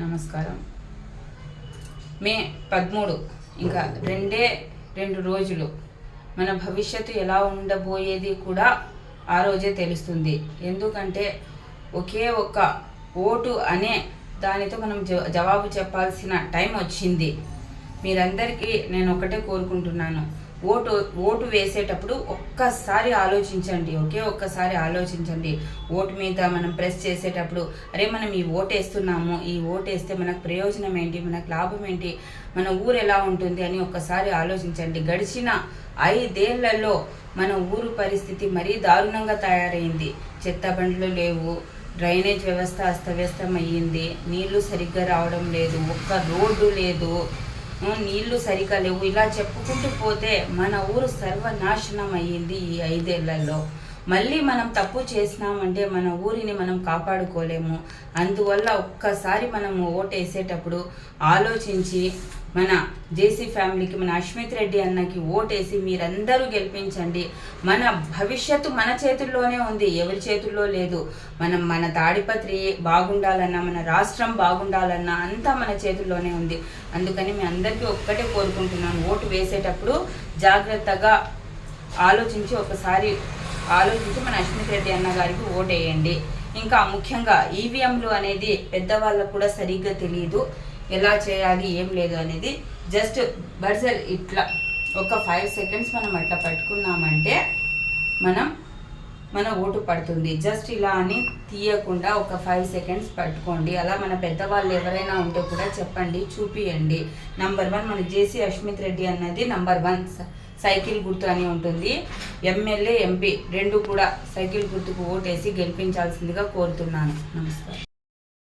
నమస్కారం. మే పదమూడు ఇంకా రెండే రెండు రోజులు. మన భవిష్యత్తు ఎలా ఉండబోయేది కూడా ఆ రోజే తెలుస్తుంది. ఎందుకంటే ఒకే ఒక్క ఓటు అనే దానితో మనం జ- జవాబు చెప్పాల్సిన టైం వచ్చింది. మీరందరికీ నేను ఒకటే కోరుకుంటున్నాను. ఓటు ఓటు వేసేటప్పుడు ఒక్కసారి ఆలోచించండి ఒకే ఒక్కసారి ఆలోచించండి. ఓటు మీద మనం ప్రెస్ చేసేటప్పుడు అరే మనం ఈ ఓటు వేస్తున్నాము ఈ ఓటు వేస్తే మనకు ప్రయోజనం ఏంటి మనకు లాభం ఏంటి మన ఊరు ఎలా ఉంటుంది అని ఒక్కసారి ఆలోచించండి. గడిచిన ఐదేళ్ళలో మన ఊరు పరిస్థితి మరీ దారుణంగా తయారైంది. చెత్త బండ్లు లేవు డ్రైనేజ్ వ్యవస్థ అస్తవ్యస్తం అయ్యింది నీళ్ళు సరిగ్గా రావడం లేదు ఒక్క రోడ్డు లేదు నీళ్ళు సరిగా లేవు. ఇలా చెప్పుకుంటూ పోతే మన ఊరు సర్వనాశనం అయ్యింది ఈ ఐదేళ్ళలో. మళ్ళీ మనం తప్పు చేసినామంటే మన ఊరిని మనం కాపాడుకోలేము. అందువల్ల ఒక్కసారి మనం ఓటేసేటప్పుడు ఆలోచించి మన జేసీ ఫ్యామిలీకి మన అశ్మిత్ రెడ్డి అన్నకి ఓటేసి మీరందరూ గెలిపించండి. మన భవిష్యత్తు మన చేతుల్లోనే ఉంది ఎవరి చేతుల్లో లేదు. మనం మన తాడిపత్రి బాగుండాలన్నా మన రాష్ట్రం బాగుండాలన్నా అంతా మన చేతుల్లోనే ఉంది. అందుకని మీ అందరికీ ఒక్కటే కోరుకుంటున్నాను ఓటు వేసేటప్పుడు జాగ్రత్తగా ఆలోచించి ఒకసారి ఆలోచించి మన అశ్మిత్ రెడ్డి అన్న గారికి ఓటేయండి. ఇంకా ముఖ్యంగా ఈవీఎంలు అనేది పెద్దవాళ్ళకు కూడా సరిగ్గా తెలియదు ఎలా చేయాలి ఏం లేదు అనేది. జస్ట్ బర్జర్ ఇట్లా ఒక ఫైవ్ సెకండ్స్ మనం అట్లా పట్టుకున్నామంటే మనం మన ఓటు పడుతుంది. జస్ట్ ఇలా అని తీయకుండా ఒక ఫైవ్ సెకండ్స్ పట్టుకోండి. అలా మన పెద్దవాళ్ళు ఎవరైనా ఉంటే కూడా చెప్పండి చూపియండి. నంబర్ వన్ మన జేసీ అశ్మిత్ రెడ్డి అన్నది నంబర్ వన్ సైకిల్ గుర్తు అని ఉంటుంది. ఎమ్మెల్యే ఎంపీ రెండు కూడా సైకిల్ గుర్తుకు ఓటేసి గెలిపించాల్సిందిగా కోరుతున్నాను. నమస్కారం.